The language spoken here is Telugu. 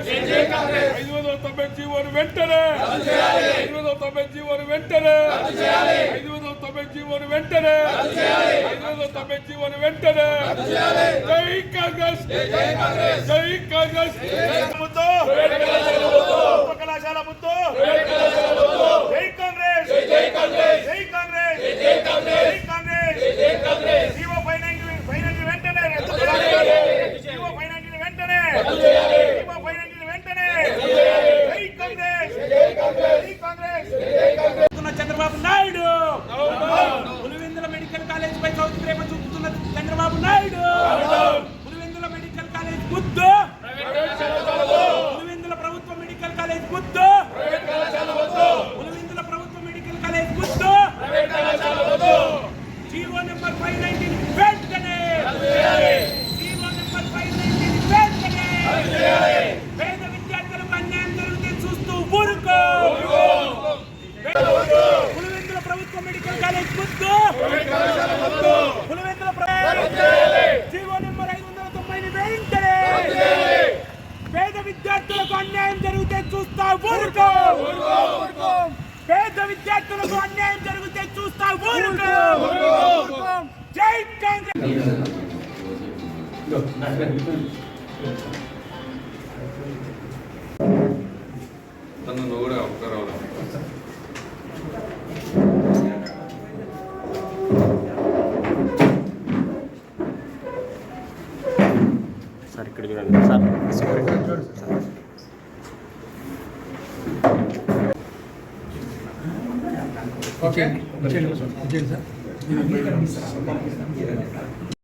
ఐదు వందల తొంభై జీవోను వెంటనే. ఐదు వందల తొంభై జీవోను వెంటనే. ఐదు వందల తొంభై జీవోను వెంటనే. ఐదు వందల తొంభై జీవోను వెంటనే. జై కాంగ్రెస్. జై కాంగ్రెస్ కళాశాల ముద్దు జై కాంగ్రెస్ జై కాంగ్రెస్ జై కాంగ్రెస్ జై కాంగ్రెస్ జై కాంగ్రెస్ జీవో ఫైనాన్స్ ఫైనాన్స్ వెంటనే రద్దు చేయాలి జీవో ఫైనాన్స్ వెంటనే జీవో ఫైనాన్స్ వెంటనే జై కాంగ్రెస్ జై కాంగ్రెస్ జై కాంగ్రెస్ చూపుతున్న చంద్రబాబు నాయుడు పులివెందుల మెడికల్ కాలేజ్ పై కౌతు ప్రేమ చూపుతున్న చంద్రబాబు నాయుడు పులివెందుల ముద్దు కాలేజ్ పులివెందుల ప్రభుత్వ మెడికల్ కాలేజ్ ముద్దు పులివెందుల ప్రభుత్వ మెడికల్ కాలేజ్ ముద్దు జీవో నెంబర్ ఫైవ్ నైన్టీన్ వెంటనే. జీవో నెంబర్ ఫైవ్ నైన్టీన్ వెంటనే. పేద విద్యార్థులకు అన్యాయం జరిగితే చూస్తూ ఊరుకో. పులివెందుల ప్రభుత్వ మెడికల్ కాలేజ్ ముద్దు పులివెందుల ప్రభుత్వ నెంబర్ ఐదు వందల తొంభైని వెంటనే పేద విద్యార్థులకు అన్యాయం జరిగితే చూస్తా ఊరుకో. పేద విద్యార్థులకు అన్యాయం జరిగితే చూస్తా ఊరుకో. జై కాంగ్రెస్. తను నువ్వు కూడా సార్ ఇక్కడ చూడండి. Sir okay sir